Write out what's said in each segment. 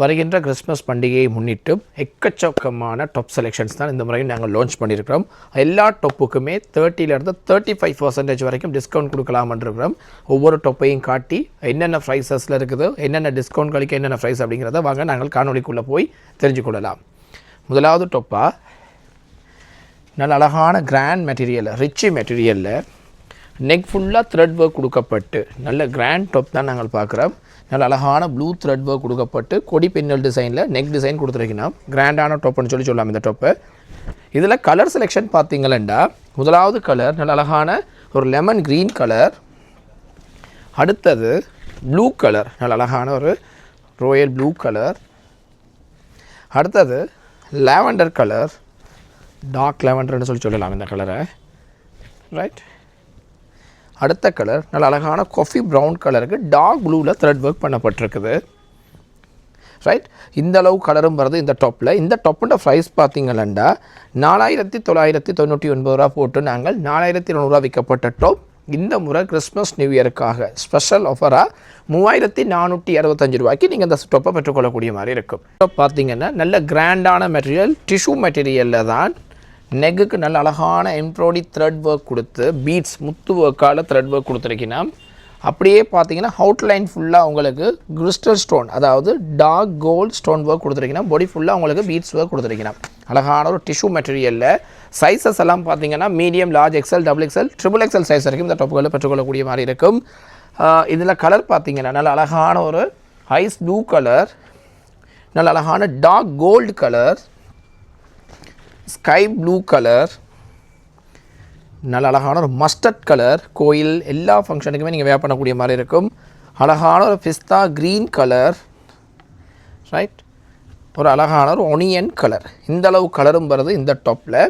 வருகின்ற கிறிஸ்மஸ் பண்டிகையை முன்னிட்டு எக்கச்சக்கமான டாப் செலெக்ஷன்ஸ் தான் இந்த முறையும் நாங்கள் லான்ச் பண்ணியிருக்கிறோம். எல்லா டொப்புக்குமே தேர்ட்டிலேருந்து தேர்ட்டி ஃபைவ் பர்சன்டேஜ் வரைக்கும் டிஸ்கவுண்ட் கொடுக்கலாமன்றிருக்கிறோம். ஒவ்வொரு டொப்பையும் காட்டி என்னென்ன ப்ரைஸஸில் இருக்குது என்னென்ன டிஸ்கவுண்ட் கழிக்க என்னென்ன ப்ரைஸ் அப்படிங்கிறத வாங்க நாங்கள் காணொலிக்குள்ளே போய் தெரிஞ்சு கொள்ளலாம் முதலாவது டொப்பாக நல்ல அழகான கிராண்ட் மெட்டீரியல் ரிச்சி மெட்டீரியலில் நெக் ஃபுல்லாக த்ரெட் ஒர்க் கொடுக்கப்பட்டு நல்ல கிராண்ட் டாப் தான் நாங்கள் பார்க்குறோம். நல்ல அழகான ப்ளூ த்ரெட் ஒர்க் கொடுக்கப்பட்டு கொடி பின்னல் டிசைனில் நெக் டிசைன் கொடுத்துருக்கணும். கிராண்டான டாப்னு சொல்லி சொல்லலாம் இந்த டாப்பை இதில் கலர் செலெக்ஷன் பார்த்தீங்களா முதலாவது கலர் நல்ல அழகான ஒரு லெமன் க்ரீன் கலர் அடுத்தது ப்ளூ கலர் நல்ல அழகான ஒரு ரோயல் ப்ளூ கலர் அடுத்தது லாவெண்டர் கலர் டார்க் லாவெண்டர்னு சொல்லி சொல்லலாம் இந்த கலரை ரைட் அடுத்த கலர் நல்ல அழகான காஃபி ப்ரௌன் கலருக்கு டார்க் ப்ளூவில் த்ரெட் ஒர்க் பண்ணப்பட்டிருக்குது. ரைட் இந்த அளவு கலரும் வருது இந்த டாப்பில் இந்த டாப்போட ப்ரைஸ் பார்த்தீங்கன்னா நாலாயிரத்தி தொள்ளாயிரத்தி தொண்ணூற்றி ஒன்பது ரூபா போட்டு நாங்கள் நாலாயிரத்தி இரநூறுவா விற்கப்பட்ட டாப் இந்த முறை கிறிஸ்மஸ் நியூ இயருக்காக ஸ்பெஷல் ஆஃபராக மூவாயிரத்தி நானூற்றி அறுபத்தஞ்சு ரூபாய்க்கு நீங்கள் இந்த டாப்பை பெற்றுக்கொள்ளக்கூடிய மாதிரி இருக்கும். டாப் பார்த்தீங்கன்னா நல்ல கிராண்டான மெட்டீரியல் டிஷ்யூ மெட்டீரியலில் தான் நெக்குக்கு நல்ல அழகான எம்ப்ராய்டி த்ரெட் ஒர்க் கொடுத்து பீட்ஸ் முத்து ஒர்க்கால் த்ரெட் ஒர்க் கொடுத்துருக்கீங்கன்னா அப்படியே பார்த்தீங்கன்னா அவுட்லைன் ஃபுல்லாக உங்களுக்கு கிறிஸ்டல் ஸ்டோன் அதாவது டார்க் கோல்ட் ஸ்டோன் ஒர்க் கொடுத்துருக்கீங்கன்னா பாடி ஃபுல்லாக உங்களுக்கு பீட்ஸ் ஒர்க் கொடுத்துருக்கீங்கன்னா அழகான ஒரு டிஷ்யூ மெட்டீரியலில் சைஸஸ் எல்லாம் பார்த்தீங்கன்னா medium large XL double XL triple XL size வரைக்கும் இந்த டாப்புகளில் பெற்றுக்கொள்ளக்கூடிய மாதிரி இருக்கும். இதில் கலர் பார்த்தீங்கன்னா நல்ல அழகான ஒரு ஐஸ் ப்ளூ கலர் நல்ல அழகான dark gold colour sky blue colour நல்ல அழகான ஒரு மஸ்டர்ட் கலர். கோயில் எல்லா ஃபங்க்ஷனுக்குமே நீங்கள் வேர் பண்ணக்கூடிய மாதிரி இருக்கும். அழகான ஒரு பிஸ்தா க்ரீன் கலர் ரைட் ஒரு அழகான ஒரு ஒனியன் கலர் இந்த அளவு கலரும் வருது இந்த டாப்பில்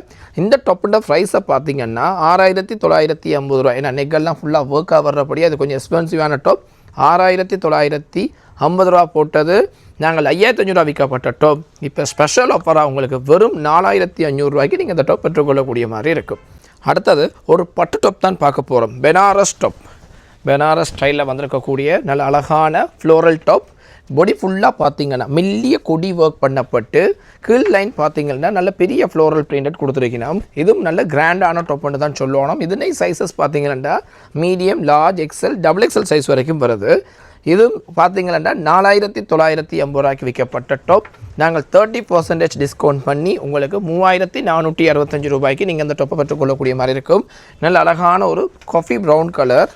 இந்த டாப்போட ப்ரைஸை பார்த்தீங்கன்னா ஆறாயிரத்தி தொள்ளாயிரத்தி ஐம்பது ரூபா ஏன்னா நெக்கெல்லாம் ஃபுல்லாக ஒர்க்காக வர்றபடி அது கொஞ்சம் எக்ஸ்பென்சிவான டாப் ஆறாயிரத்தி தொள்ளாயிரத்தி ஐம்பது ரூபா போட்டது. நாங்கள் ஐயாயிரத்தி அஞ்சூறுவா விற்கப்பட்ட டோப் இப்போ ஸ்பெஷல் ஆஃபராக உங்களுக்கு வெறும் நாலாயிரத்தி அஞ்சூறுரூவாய்க்கு நீங்கள் இந்த டாப் பெற்றுக்கொள்ளக்கூடிய மாதிரி இருக்கும். அடுத்தது ஒரு பட்டு டாப் தான் பார்க்க போகிறோம் பெனாரஸ் டாப் பெனாரஸ் ஸ்டைலில் வந்திருக்கக்கூடிய நல்ல அழகான ஃப்ளோரல் டாப் பொடி ஃபுல்லாக பார்த்தீங்கன்னா மெல்லிய கொடி ஒர்க் பண்ணப்பட்டு கீழ் லைன் பார்த்தீங்கன்னா நல்ல பெரிய ஃப்ளோரல் பிரிண்டட் கொடுத்துருக்கணும் இதுவும் நல்ல கிராண்டான டாப்னு தான் சொல்லணும் இதனை சைஸஸ் பார்த்தீங்கன்னா medium large XL double XL size வரைக்கும் வருது. இது பார்த்தீங்கன்னா நாலாயிரத்தி தொள்ளாயிரத்தி ஐம்பது ரூபாய்க்கு விற்கப்பட்ட டாப் நாங்கள் தேர்ட்டி பர்சன்டேஜ் டிஸ்கவுண்ட் பண்ணி உங்களுக்கு மூவாயிரத்தி நானூற்றி அறுபத்தஞ்சு ரூபாய்க்கு நீங்கள் அந்த டொப்பை பெற்றுக்கொள்ளக்கூடிய மாதிரி இருக்கும். நல்ல அழகான ஒரு காஃபி ப்ரௌன் கலர்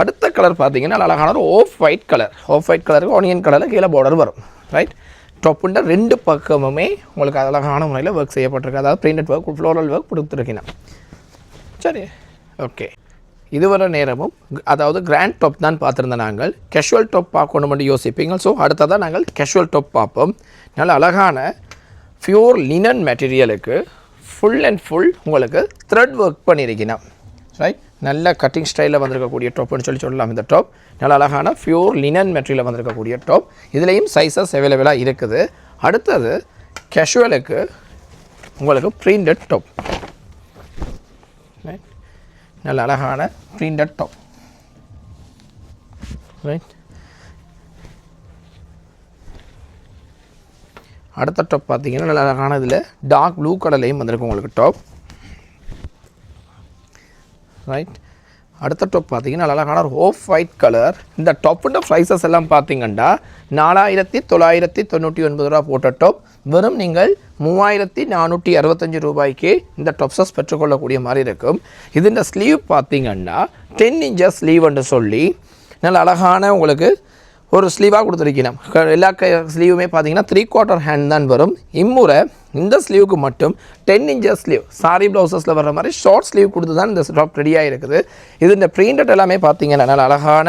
அடுத்த கலர் பார்த்தீங்கன்னா அழகான ஒரு off white colour off white கலருக்கு ஆனியன் கலரில் கீழே பார்டர் வரும். ரைட் டொப்புன்ற ரெண்டு பக்கமுமே உங்களுக்கு அழகான முறையில் ஒர்க் செய்யப்பட்டிருக்கு. அதாவது பிரிண்டட் ஒர்க் ஃப்ளோரல் ஒர்க் கொடுத்துருக்கீங்க. சரி. ஓகே இதுவரை நேரமும் அதாவது கிராண்ட் டாப் தான் பார்த்துருந்தோம் நாங்கள். கேஷுவல் டாப் பார்க்கணும் மட்டும் யோசிப்பீங்க. ஸோ அடுத்ததாக நாங்கள் கேஷுவல் டாப் பார்ப்போம். நல்ல அழகான ஃபியூர் லினன் மெட்டீரியலுக்கு ஃபுல் அண்ட் ஃபுல் உங்களுக்கு த்ரெட் ஒர்க் பண்ணியிருக்கீங்க ரைட் நல்ல கட்டிங் ஸ்டைலில் வந்திருக்கக்கூடிய டாப்னு சொல்லி சொல்லலாம் இந்த டாப் நல்ல அழகான ப்யூர் லினன் மெட்டீரியலில் வந்திருக்கக்கூடிய டாப் இதுலேயும் சைஸஸ் அவைலபிளாக இருக்குது. அடுத்தது கேஷுவலுக்கு உங்களுக்கு ப்ரிண்டட் டாப் ரைட் நல்ல அழகான ப்ரிண்டட் டாப் ரைட் அடுத்த டாப் பார்த்தீங்கன்னா நல்ல அழகான இதில் டார்க் ப்ளூ கலர்லேயும் வந்திருக்கு உங்களுக்கு டாப் ரைட் அடுத்த டாப் பார்த்தீங்கன்னா அழகான ஒரு ஒயிட் கலர் இந்த டாப்போட ப்ரைஸஸ் எல்லாம் பார்த்தீங்கன்னா நாலாயிரத்தி தொள்ளாயிரத்தி தொண்ணூற்றி ஒன்பது ரூபா போட்ட டாப் வெறும் நீங்கள் மூவாயிரத்தி நானூற்றி அறுபத்தஞ்சு ரூபாய்க்கு இந்த டாப்ஸஸ் பெற்றுக்கொள்ளக்கூடிய மாதிரி இருக்கும். இதுன்ற ஸ்லீவ் பார்த்தீங்கன்னா டென் இன்ச்சஸ் ஸ்லீவ்னு சொல்லி நல்ல அழகான உங்களுக்கு ஒரு ஸ்லீவாக கொடுத்துருக்கணும் க- எல்லா க ஸ்லீவுமே பார்த்தீங்கன்னா த்ரீ குவார்ட்டர் ஹேண்ட் தான் வரும். இம்முறை இந்த ஸ்லீவுக்கு மட்டும் டென் இன்ச்சஸ் ஸ்லீவ் சாரி ப்ளவுசஸில் வர மாதிரி ஷார்ட் ஸ்லீவ் கொடுத்து தான் இந்த ஸ்டாப் ரெடியாக இருக்குது இது இந்த பிரிண்டட் எல்லாமே பார்த்தீங்கன்னா நல்ல அழகான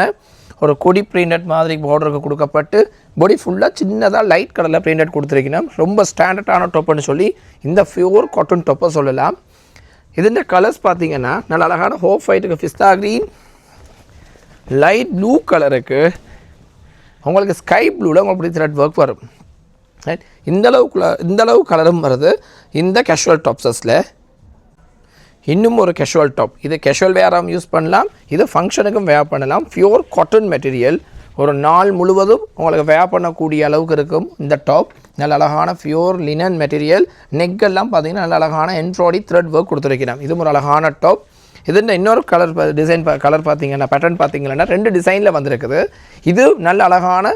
ஒரு கொடி பிரிண்டட் மாதிரி பார்டருக்கு கொடுக்கப்பட்டு பொடி ஃபுல்லாக சின்னதாக லைட் கலரில் பிரிண்டட் கொடுத்துருக்கணும் ரொம்ப ஸ்டாண்டர்டான டொப்புன்னு சொல்லி இந்த ஃபியூர் காட்டன் டொப்பை சொல்லலாம். இதுன்ற கலர்ஸ் பார்த்தீங்கன்னா நல்ல அழகான ஹோப் ஃபைட்டுக்கு ஃபிஸ்தா க்ரீன் லைட் ப்ளூ கலருக்கு உங்களுக்கு ஸ்கை ப்ளூவில் உங்களுக்கு பிடிச்ச த்ரெட் ஒர்க் வரும். ரைட் இந்த இந்தளவு கலரும் வருது. இந்த கேஷுவல் டாப்ஸஸில் இன்னும் ஒரு கேஷுவல் டாப் இது கேஷுவல் வேராகவும் யூஸ் பண்ணலாம். இது ஃபங்க்ஷனுக்கும் வேர் பண்ணலாம். பியூர் காட்டன் மெட்டீரியல் ஒரு நாள் முழுவதும் உங்களுக்கு வேர் பண்ணக்கூடிய அளவுக்கு இருக்கும் இந்த டாப் நல்ல அழகான பியூர் லினன் மெட்டீரியல் நெக்கெல்லாம் பார்த்தீங்கன்னா நல்ல அழகான என்ட்ராய்டி த்ரெட் ஒர்க் கொடுத்துருக்கிறோம் இது ஒரு அழகான டாப் இதுன்ற இன்னொரு கலர் டிசைன் கலர் பார்த்தீங்கன்னா பேட்டர்ன் பார்த்தீங்கன்னா ரெண்டு டிசைனில் வந்திருக்குது. இது நல்ல அழகான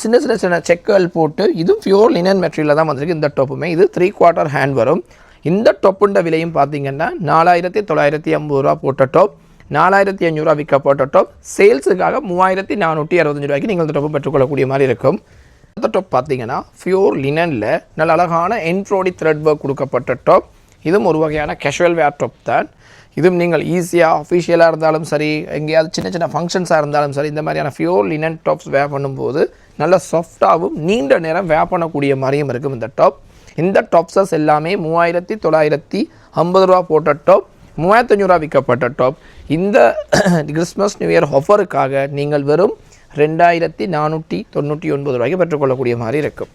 சின்ன சின்ன சின்ன செக்குகள் போட்டு இதுவும் பியூர் லினன் மெட்டீரியலில் தான் வந்திருக்கு இந்த டொப்புமே. இது த்ரீ குவார்ட்டர் ஹேண்ட் வரும். இந்த டொப்புண்ட விலையும் பார்த்தீங்கன்னா நாலாயிரத்தி தொள்ளாயிரத்தி ஐம்பது ரூபா போட்ட டொப் நாலாயிரத்தி அஞ்சூறுரூவா விற்கப்பட்ட டொப். சேல்ஸுக்காக மூவாயிரத்தி நானூற்றி அறுபத்தஞ்சு ரூபாய்க்கு நீங்கள் இந்த டொப்பு பெற்றுக்கொள்ளக்கூடிய மாதிரி இருக்கும். இந்த டொப் பார்த்தீங்கன்னா ஃபியூர் லினனில் நல்ல அழகான என்ட்ரோடி த்ரெட் ஒர்க் கொடுக்கப்பட்ட டாப். இதுவும் ஒரு வகையான கேஷுவல் வேர் டாப் தான். இதுவும் நீங்கள் ஈஸியாக அஃபிஷியலாக இருந்தாலும் சரி எங்கேயாவது சின்ன சின்ன ஃபங்க்ஷன்ஸாக இருந்தாலும் சரி இந்த மாதிரியான ஃபியூர் லினன் டாப்ஸ் வேர் பண்ணும்போது நல்ல சாஃப்டாகவும் நீண்ட நேரம் வேர் பண்ணக்கூடிய மாதிரியும் இருக்கும் இந்த டாப் இந்த டாப்ஸஸ் எல்லாமே மூவாயிரத்தி தொள்ளாயிரத்தி ஐம்பது ரூபா போட்ட டாப் மூவாயிரத்தஞ்சூறுவா விற்கப்பட்ட டாப் இந்த கிறிஸ்மஸ் நியூ இயர் ஆஃபருக்காக நீங்கள் வெறும் ரெண்டாயிரத்தி நானூற்றி தொண்ணூற்றி ஒன்பது ரூபாய்க்கு பெற்றுக்கொள்ளக்கூடிய மாதிரி இருக்கும்.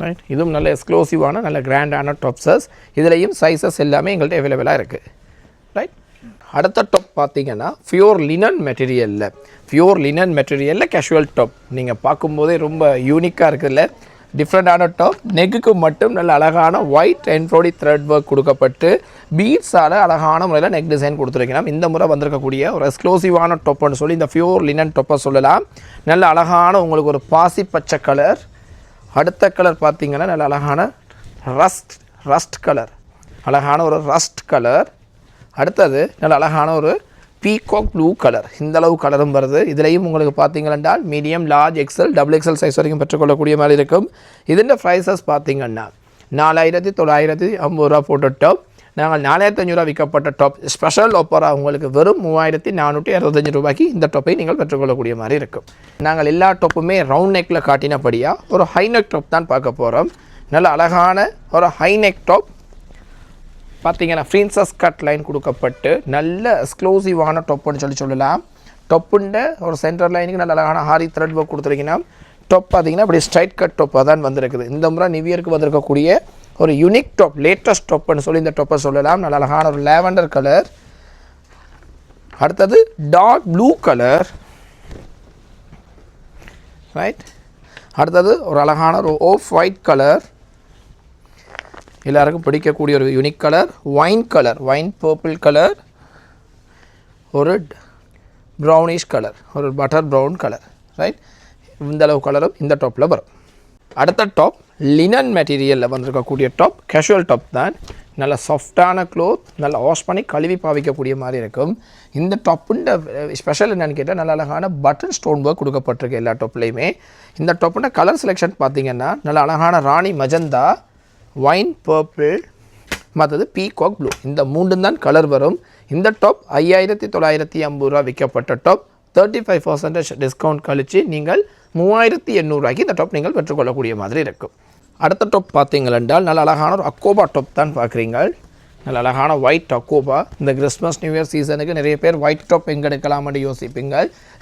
ரைட் இதுவும் நல்ல எக்ஸ்க்ளூசிவான நல்ல கிராண்டான டொப்ஸஸ் இதுலேயும் சைஸஸ் எல்லாமே எங்கள்கிட்ட அவைலபிளாக இருக்குது ரைட் அடுத்த டாப் பார்த்தீங்கன்னா ஃபியூர் லினன் மெட்டீரியலில் ஃபியூர் லினன் மெட்டீரியலில் கேஷுவல் டாப் நீங்கள் பார்க்கும்போதே ரொம்ப யூனிக்காக இருக்குதுல்ல டிஃப்ரெண்ட்டான டாப் நெக்குக்கு மட்டும் நல்ல அழகான ஒயிட் என்ஃப்ரோடி த்ரெட் ஒர்க் கொடுக்கப்பட்டு பீட்ஸால் அழகான முறையில் நெக் டிசைன் கொடுத்துருக்கலாம் இந்த முறை வந்திருக்கக்கூடிய ஒரு எக்ஸ்க்ளூசிவான டொப்புன்னு சொல்லி இந்த ஃபியூர் லினன் டொப்பை சொல்லலாம். நல்ல அழகான உங்களுக்கு ஒரு பாசி பச்சை கலர் அடுத்த கலர் பார்த்தீங்கன்னா நல்ல அழகான ரஸ்ட் ரஸ்ட் கலர் அழகான ஒரு ரஸ்ட் கலர் அடுத்தது நல்ல அழகான ஒரு பீகாக் ப்ளூ கலர் இந்தளவு கலரும் வருது. இதுலேயும் உங்களுக்கு பார்த்தீங்கன்னா medium large XL double XL size வரைக்கும் பெற்றுக்கொள்ளக்கூடிய மாதிரி இருக்கும். இதோட ப்ரைஸஸ் பார்த்தீங்கன்னா நாலாயிரத்தி தொள்ளாயிரத்தி ஐம்பது ரூபா போட்டுட்டோம். நாங்கள் நாலாயிரத்தி அஞ்சூறுவா விற்கப்பட்ட டாப் ஸ்பெஷல் ஆஃபராக உங்களுக்கு வெறும் மூவாயிரத்தி நானூற்றி அறுபத்தஞ்சு ரூபாய்க்கு இந்த டாப்பை நீங்கள் பெற்றுக்கொள்ளக்கூடிய மாதிரி இருக்கும். நாங்கள் எல்லா டாப்புமே ரவுண்ட் நெக்கில் காட்டினபடியாக ஒரு ஹை நெக் டாப் தான் பார்க்க போகிறோம் நல்ல அழகான ஒரு ஹை நெக் டாப் பார்த்தீங்கன்னா ஃப்ரீன்சஸ் கட் லைன் கொடுக்கப்பட்டு நல்ல எக்ஸ்க்ளூசிவான டொப்புன்னு சொல்லி சொல்லலாம். டொப்புண்ட ஒரு சென்டர் லைனுக்கு நல்ல அழகான ஹாரி த்ரெட் ஒர்க் கொடுத்துருக்கீங்கன்னா டொப் பார்த்தீங்கன்னா இப்படி ஸ்ட்ரைட் கட் டொப்பாக தான் வந்திருக்குது. இந்த முறை நிவியருக்கு வந்திருக்கக்கூடிய ஒரு யூனிக் டாப் லேட்டஸ்ட் டாப்னு சொல்லி இந்த டாப்பை சொல்லலாம். நல்ல அழகான ஒரு லேவண்டர் கலர் அடுத்தது டார்க் ப்ளூ கலர் ரைட் அடுத்தது ஒரு அழகான ஒரு ஆஃப் ஒயிட் கலர் எல்லாருக்கும் பிடிக்கக்கூடிய ஒரு unique colour wine colour wine purple colour ஒரு ப்ரௌனிஷ் கலர் ஒரு பட்டர் ப்ரௌன் கலர் ரைட் இந்த அளவு கலரும் இந்த டாப்பில் வரும். அடுத்த டாப் லினன் மெட்டீரியலில் வந்திருக்கக்கூடிய டாப் கேஷுவல் டாப் தான். நல்ல சாஃப்டான க்ளோத் நல்லா வாஷ் பண்ணி கழுவி பாவிக்கக்கூடிய மாதிரி இருக்கும். இந்த டாப்புண்ட ஸ்பெஷல் என்னென்னு கேட்டால் நல்ல அழகான பட்டன் ஸ்டோன் ஒர்க் கொடுக்கப்பட்டிருக்கு எல்லா டாப்லேயுமே இந்த டாப்புண்ட கலர் செலெக்ஷன் பார்த்தீங்கன்னா நல்ல அழகான ராணி மஜந்தா ஒயின் பர்பிள் மற்றது பீகாக் ப்ளூ இந்த மூன்று தான் கலர் வரும். இந்த டாப் ஐயாயிரத்தி தொள்ளாயிரத்தி ஐம்பது ரூபா விற்கப்பட்ட top thirty five percentage discount கழித்து நீங்கள் மூவாயிரத்தி எண்ணூறுவாய்க்கு இந்த டாப் நீங்கள் பெற்றுக்கொள்ளக்கூடிய மாதிரி இருக்கும். அடுத்த டாப் பார்த்தீங்கள் என்றால் நல்ல அழகான ஒரு அக்கோபா டாப் தான் பார்க்குறீங்க நல்ல அழகான ஒயிட் அக்கோபா இந்த கிறிஸ்மஸ் நியூ இயர் சீசனுக்கு நிறைய பேர் ஒயிட் டாப் எங்கே எடுக்கலாம்னு யோசிப்பீங்க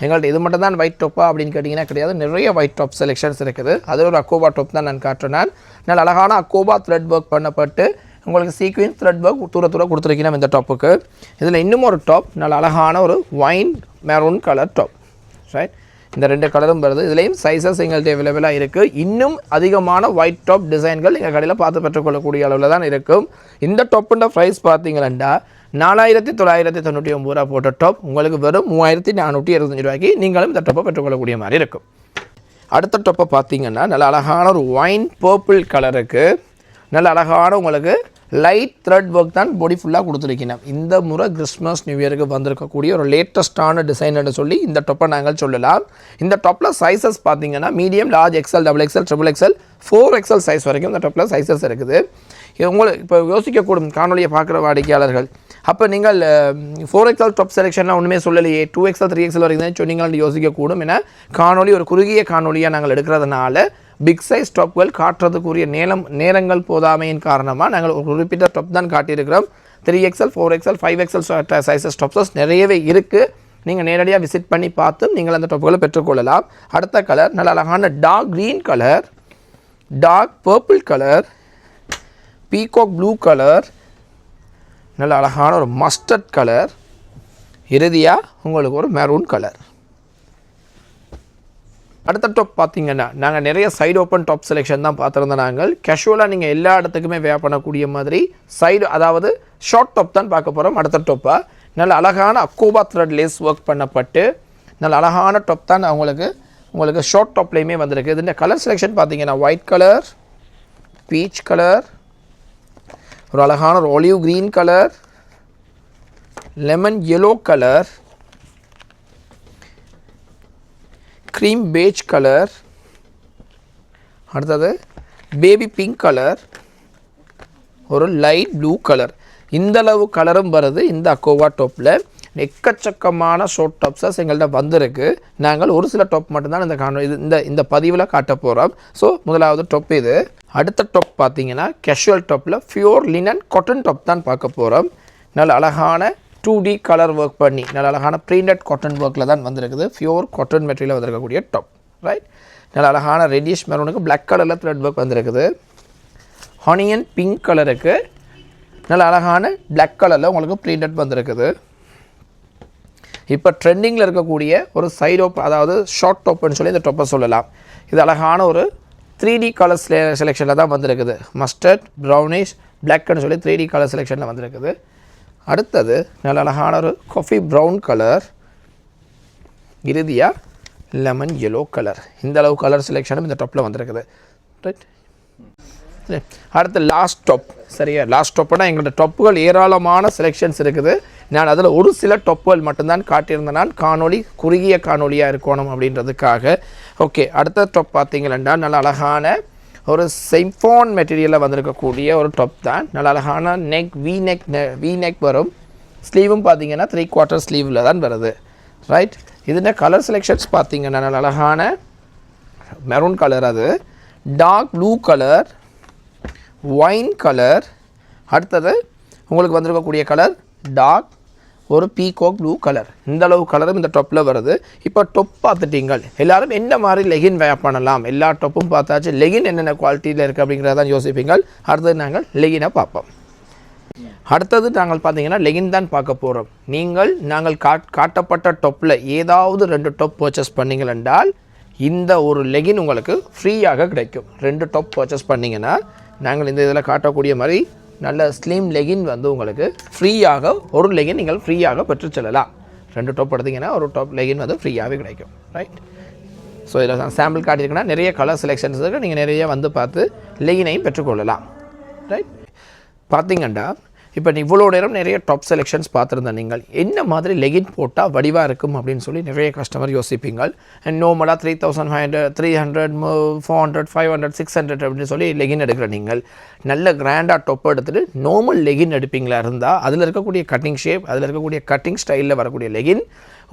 எங்கள்கிட்ட இது மட்டும் தான் ஒயிட் டாப்பா அப்படின்னு கேட்டிங்கன்னா கிடையாது. நிறைய ஒயிட் டாப் செலெக்ஷன்ஸ் இருக்குது. அது ஒரு அக்கோபா டாப் தான் நான் காட்டுறேன் நல்ல அழகான அக்கோபா த்ரெட் ஒர்க் பண்ணப்பட்டு உங்களுக்கு சீக்வென்ஸ் த்ரெட் ஒர்க் தூர தூர கொடுத்துருக்கீங்க இந்த டாப்புக்கு இதில் இன்னும் ஒரு டாப் நல்ல அழகான ஒரு wine maroon colour top right இந்த ரெண்டு கலரும் வருது. இதுலேயும் சைஸஸ் எங்கள்கிட்ட அவைலபிளாக இருக்குது இன்னும் அதிகமான ஒயிட் டாப் டிசைன்கள் எங்கள் கடையில் பார்த்து பெற்றுக்கொள்ளக்கூடிய அளவில் தான் இருக்கும். இந்த டாப்புன்ற ப்ரைஸ் பார்த்தீங்கன்னா நாலாயிரத்தி தொள்ளாயிரத்தி தொண்ணூற்றி ஒம்பது ரூபா போட்ட டாப் உங்களுக்கு வெறும் மூவாயிரத்தி நானூற்றி இருபத்தஞ்சி ரூபாய்க்கு நீங்களும் இந்த டாப்பை பெற்றுக்கொள்ளக்கூடிய மாதிரி இருக்கும். அடுத்த டாப்பை பார்த்தீங்கன்னா நல்ல அழகான ஒரு ஒயின் பர்பிள் கலருக்கு நல்ல அழகான உங்களுக்கு லைட் த்ரெட் ஒர்க் தான் பொடி ஃபுல்லாக கொடுத்துருக்கணும். இந்த முறை கிறிஸ்மஸ் நியூ இயருக்கு வந்திருக்கக்கூடிய ஒரு லேட்டஸ்ட்டான டிசைன்னு சொல்லி இந்த டொப்பை நாங்கள் சொல்லலாம். இந்த டொப்பில் சைஸஸ் பார்த்தீங்கன்னா medium large XL double XL triple XL four XL size வரைக்கும் இந்த டொப்பில் சைஸஸ் இருக்குது. உங்களுக்கு இப்போ யோசிக்கக்கூடும் காணொலியை பார்க்குற வாடிக்கையாளர்கள். அப்போ நீங்கள் ஃபோர் எக்ஸல் டாப் செலெக்ஷன்லாம் ஒன்றுமே சொல்லலையே. டூ எக்ஸல் த்ரீ எக்ஸல் வரைக்கும் தான் சொன்னீங்கன்னு யோசிக்கக்கூடும் ஏன்னா காணொலி ஒரு குறுகிய காணொலியாக நாங்கள் எடுக்கிறதுனால பிக் சைஸ் டாப்கள் காட்டுறதுக்குரிய நேரம் நேரங்கள் போதாமையின் காரணமாக நாங்கள் ஒரு குறிப்பிட்ட ஸ்டொப் தான் காட்டியிருக்கிறோம். Three XL four XL five XL sizes tops நிறையவே இருக்குது நீங்கள் நேரடியாக விசிட் பண்ணி பார்த்து நீங்கள் அந்த டாப்புகளை பெற்றுக்கொள்ளலாம். அடுத்த கலர் நல்ல அழகான dark green colour dark purple colour peacock blue colour நல்ல அழகான ஒரு மஸ்டர்ட் கலர் இறுதியாக உங்களுக்கு ஒரு மெரூன் கலர் அடுத்த டாப் பார்த்தீங்கன்னா நாங்கள் நிறைய சைடு ஓப்பன் டாப் செலெக்ஷன் தான் பார்த்துருந்தோம் நாங்கள். கேஷுவலாக நீங்கள் எல்லா இடத்துக்குமே வே பண்ணக்கூடிய மாதிரி சைடு அதாவது ஷார்ட் டாப் தான் பார்க்க போகிறோம் அடுத்த டாப்பாக நல்ல அழகான அக்கோபா த்ரெட் லேஸ் ஒர்க் பண்ணப்பட்டு நல்ல அழகான டாப் தான் அவங்களுக்கு உங்களுக்கு ஷார்ட் டாப்லேயுமே வந்திருக்கு. இதுன்ற கலர் செலெக்ஷன் பார்த்தீங்கன்னா ஒயிட் கலர் பீச் கலர் ஒரு அழகான ஒரு olive green colour lemon yellow colour cream beige colour அடுத்தது பேபி பிங்க் கலர் ஒரு லைட் ப்ளூ கலர் இந்தளவு கலரும் வருது இந்த அக்கோவா டாப்பில் எக்கச்சக்கமான ஷோர்ட் டாப்ஸஸ் எங்கள்கிட்ட வந்திருக்கு. நாங்கள் ஒரு சில டாப் மட்டும்தான் இந்த காண இது இந்த இந்த பதிவில் காட்ட போகிறோம் ஸோ முதலாவது டாப் இது. அடுத்த டாப் பார்த்தீங்கன்னா கேஷுவல் டாப்பில் ஃபியூர் லினன் காட்டன் டாப் தான் பார்க்க போகிறோம் நல்ல அழகான டூ டி கலர் ஒர்க் பண்ணி நல்ல அழகான ப்ரீண்டட் காட்டன் ஒர்க்கில் தான் வந்திருக்குது. ஃபியூர் காட்டன் மெட்டீரியல் வந்திருக்கக்கூடிய டாப் ரைட் நல்ல அழகான ரெட்டிஷ் மெரூனுக்கு பிளாக் கலரில் த்ரெட் ஒர்க் வந்திருக்குது. ஹனியன் பிங்க் கலருக்கு நல்ல அழகான பிளாக் கலரில் உங்களுக்கு ப்ரீண்டட் வந்திருக்குது. இப்போ ட்ரெண்டிங்கில் இருக்கக்கூடிய ஒரு சைட் ஓப் அதாவது ஷார்ட் டோப்புன்னு சொல்லி இந்த டொப்பை சொல்லலாம். இது அழகான ஒரு த்ரீ டி கலர் செலெக்ஷனில் தான் வந்திருக்குது. மஸ்டர்ட் ப்ரௌனிஷ் பிளாக்னு சொல்லி த்ரீ டி கலர் செலெக்ஷனில் வந்திருக்குது. அடுத்தது நல்ல அழகான ஒரு காஃபி ப்ரௌன் கலர் இறுதியாக லெமன் எல்லோ கலர் இந்த அளவு கலர் செலெக்ஷனும் இந்த டாப்பில் வந்திருக்குது. ரைட் அடுத்த அடுத்து லாஸ்ட் டாப் சரியா? லாஸ்ட் டாப்னா எங்களோட டாப்புகள் ஏராளமான செலெக்ஷன்ஸ் இருக்குது. நான் அதில் ஒரு சில டாப்புகள் மட்டும்தான் காட்டியிருந்தனால் காணொளி குறுகிய காணொலியாக இருக்கணும் அப்படின்றதுக்காக. ஓகே அடுத்த டாப் பார்த்தீங்கன்னா நல்ல அழகான ஒரு செம்ஃபோன் மெட்டீரியலில் வந்திருக்கக்கூடிய ஒரு டாப் தான். நல்ல அழகான neck V neck V neck வரும். ஸ்லீவும் பார்த்தீங்கன்னா த்ரீ குவார்ட்டர் ஸ்லீவில் தான் வருது. ரைட் இதில் கலர் செலெக்ஷன்ஸ் பார்த்தீங்கன்னா நல்ல அழகான மெரூன் கலர் அது. Dark blue colour wine colour அடுத்தது உங்களுக்கு வந்திருக்கக்கூடிய கலர் டார்க் ஒரு பீகாக் ப்ளூ கலர் இந்த அளவு கலரும் இந்த டொப்பில் வருது. இப்போ டொப் பார்த்துட்டீங்கள். எல்லாரும் என்ன மாதிரி லெகின் வேர் பண்ணலாம்? எல்லா டொப்பும் பார்த்தாச்சு. லெகின் என்னென்ன குவாலிட்டியில் இருக்குது அப்படிங்கிறதான் யோசிப்பீங்கள். அடுத்தது நாங்கள் லெகினை பார்ப்போம். அடுத்தது நாங்கள் பார்த்தீங்கன்னா லெகின் தான் பார்க்க போகிறோம் நீங்கள் நாங்கள் காட் காட்டப்பட்ட டொப்பில் ஏதாவது ரெண்டு டொப் பர்ச்சேஸ் பண்ணீங்கள் என்றால் இந்த ஒரு லெகின் உங்களுக்கு ஃப்ரீயாக கிடைக்கும். ரெண்டு டொப் பர்ச்சேஸ் பண்ணிங்கன்னா நாங்கள் இந்த இதில் காட்டக்கூடிய மாதிரி நல்ல ஸ்லிம் லெகின் வந்து உங்களுக்கு ஃப்ரீயாக ஒரு லெகின் நீங்கள் ஃப்ரீயாக பெற்று செல்லலாம். ரெண்டு டாப் எடுத்தீங்கன்னா ஒரு டாப் லெகின் வந்து ஃப்ரீயாகவே கிடைக்கும். ரைட் ஸோ இதில் சாம்பிள் காட்டியிருக்கேன்னா நிறைய கலர் செலெக்ஷன்ஸ் இருக்குது நீங்கள் நிறைய வந்து பார்த்து லெகினையும் பெற்றுக்கொள்ளலாம் ரைட் பார்த்தீங்கன்னா இப்போ இவ்வளோ நேரம் நிறைய டாப் செலெக்ஷன்ஸ் பார்த்துருந்த நீங்கள். என்ன மாதிரி லெகின் போட்டால் வடிவாக இருக்கும் அப்படின்னு சொல்லி நிறைய கஸ்டமர் யோசிப்பீங்கள். And நோமலாக three thousand five hundred three hundred four hundred five hundred six hundred அப்படின்னு சொல்லி லெகின் எடுக்கிற நீங்கள். நல்ல கிராண்டாக டொப் எடுத்துகிட்டு நார்மல் லெகின் எடுப்பீங்களா இருந்தால் அதில் இருக்கக்கூடிய கட்டிங் ஷேப் அதில் இருக்கக்கூடிய கட்டிங் ஸ்டைலில் வரக்கூடிய லெகின்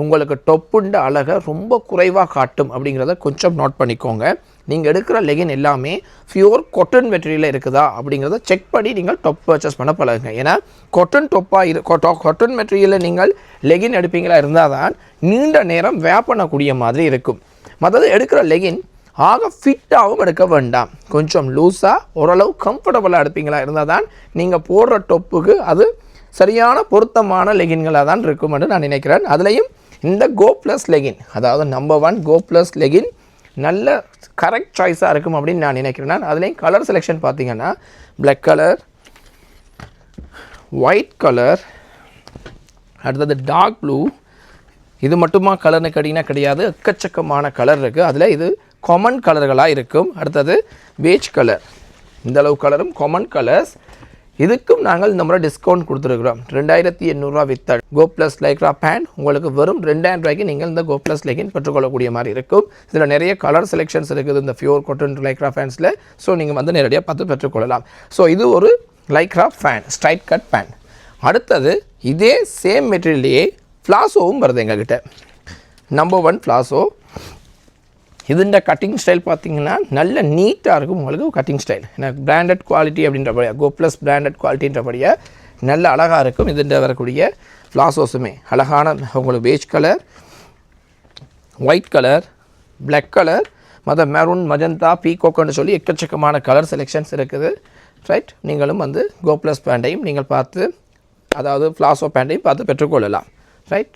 உங்களுக்கு டொப்புண்ட அழகை ரொம்ப குறைவாக காட்டும் அப்படிங்கிறத கொஞ்சம் நோட் பண்ணிக்கோங்க. நீங்கள் எடுக்கிற லெகின் எல்லாமே பியூர் கொட்டன் மெட்டீரியலில் இருக்குதா அப்படிங்கிறத செக் பண்ணி நீங்கள் டொப் பர்ச்சேஸ் பண்ண பழகுங்க. ஏன்னா கொட்டன் டொப்பாக இரு கொட்டன் மெட்டீரியலில் நீங்கள் லெகின் எடுப்பீங்களா இருந்தால் தான் நீண்ட நேரம் வே பண்ணக்கூடிய மாதிரி இருக்கும். மற்றது எடுக்கிற லெகின் ஆக ஃபிட்டாகவும் எடுக்க வேண்டாம். கொஞ்சம் லூஸாக ஓரளவு கம்ஃபர்டபுளாக எடுப்பீங்களா இருந்தால் தான் நீங்கள் போடுற டொப்புக்கு அது சரியான பொருத்தமான லெகின்களாக தான் இருக்கும் என்று நான் நினைக்கிறேன். அதுலேயும் இந்த கோ ப்ளஸ் லெகின் அதாவது number one go plus legging நல்ல கரெக்ட் சாய்ஸாக இருக்கும் அப்படின்னு நான் நினைக்கிறேன். நான் அதுலேயும் கலர் செலெக்ஷன் பார்த்தீங்கன்னா பிளாக் கலர் ஒயிட் கலர் அடுத்தது டார்க் ப்ளூ இது மட்டுமா கலர்னு கேட்டிங்கன்னா கிடையாது. எக்கச்சக்கமான கலர் இருக்குது அதில் இது காமன் கலர்களாக இருக்கும். அடுத்தது வேஜ் கலர் இந்த அளவு கலரும் காமன் கலர்ஸ் இதுக்கும் நாங்கள் இந்த முறை டிஸ்கவுண்ட் கொடுத்துருக்குறோம். ரெண்டாயிரத்தி எண்ணூறுரூவா வித்த கோ ப்ளஸ் லைக்ரா பேண்ட் உங்களுக்கு வெறும் ரெண்டாயிரம் ரூபாய்க்கு நீங்கள் இந்த கோ ப்ளஸ் லெகின் பெற்றுக்கொள்ளக்கூடிய மாதிரி இருக்கும். இதில் நிறைய கலர் செலெக்ஷன்ஸ் இருக்குது. இந்த ஃபியூர் காட்டன் லைக்ரா ஃபேன்ஸில் ஸோ நீங்கள் வந்து நேரடியாக பார்த்து பெற்றுக்கொள்ளலாம். ஸோ இது ஒரு Lycra pant straight cut pant அடுத்தது இதே சேம் மெட்டீரியல்லையே ஃப்ளாசோவும் வருது எங்ககிட்ட. நம்பர் ஒன் ஃப்ளாசோ இதுன்ற கட்டிங் ஸ்டைல் பார்த்தீங்கன்னா நல்ல நீட்டாக இருக்கும் உங்களுக்கு கட்டிங் ஸ்டைல் எனக்கு பிராண்டட் குவாலிட்டி அப்படின்றபடியாக கோ ப்ளஸ் பிராண்டட் குவாலிட்டின்றபடியாக நல்ல அழகாக இருக்கும் இதுன்ற வரக்கூடிய ஃப்ளாசோஸுமே அழகான உங்களுக்கு beige colour white colour black colour மற்ற மெரூன் மஜந்தா பீகோக்குன்னு சொல்லி எக்கச்சக்கமான கலர் செலெக்ஷன்ஸ் இருக்குது. ரைட் நீங்களும் வந்து கோ ப்ளஸ் பேண்டையும் நீங்கள் பார்த்து அதாவது ஃப்ளாசோ பேண்டையும் பார்த்து பெற்றுக்கொள்ளலாம். ரைட்